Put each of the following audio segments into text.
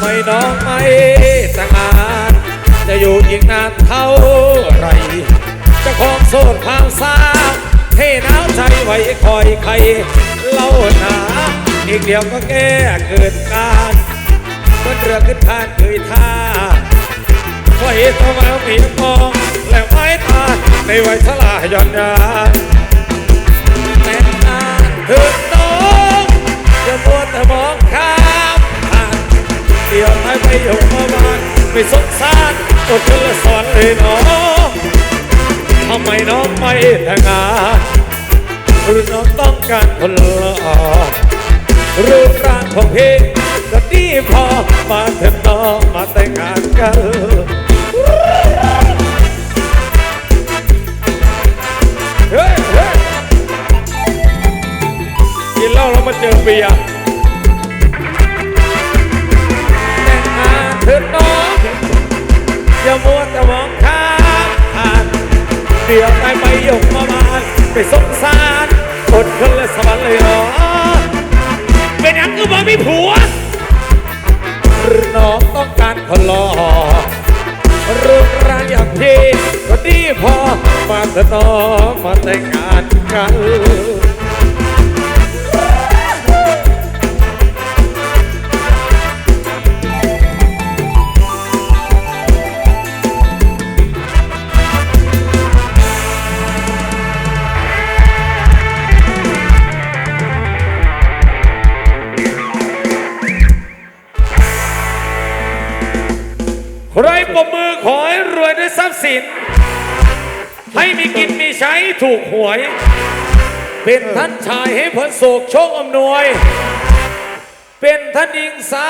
ไม่น้องไม่สงอาดจะอยู่อีกนานเท่าไรจะคงโสดความสาเทน้ำใจไว้คอยใครเล่าหนาอีกเดียวก็แก้เกิดการบนเรือขึ้นทานเคยท่าไว้ทำไมมีมองและไม้ตาในไว้ชลาย่อนยาแต่นานถึงน้องจะมัวแต่มองข้าม เดียวให้ไปอยู่มาบ้านไม่สงสารอดทนละสอนเลยน้องทำไมน้องไม่แต่งงานหรือน้องต้องการคนหล่อรูปร่างของพี่ก็ดีพอมาเถิดน้องมาแต่งงานกันเฮ้ยเฮ้ยกินเหล้าแล้วมาเจอเบียร์ อย่ามัวแต่มองข้ามผ่านเดี๋ยวไปไปยกมาบานไปสงสารอดคนและสวรรค์เลยเหรอเป็นอันก็มาไม่ผัว หรือน้องต้องการคนหล่อรูปร่างอย่างพี่ก็ดีพอมาเถอะน้องมาแต่งงานกัน ใครปรบมือขอให้รวยด้วยทรัพย์สิน ให้มีกินมีใช้ถูกหวย เป็นท่านชายให้ผลโศกโชคอำนวย เป็นท่านหญิงสา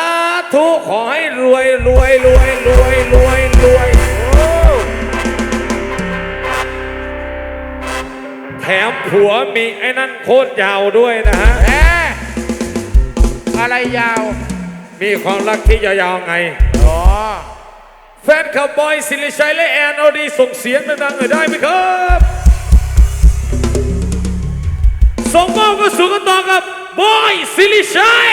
ธุขอให้รวยรวยรวยรวยรวยรวยโอ้แถมผัวมีไอ้นั่นโคตรยาวด้วยนะฮะแหมอะไรยาว มีความรักที่ยาวๆไง อ๋อ แฟนคลับบอยสิริชัยและแอนอดีส่งเสียงดังๆหน่อยได้ไหมครับส่งมอบก็สู่กันต่อกับบอยสิริชัย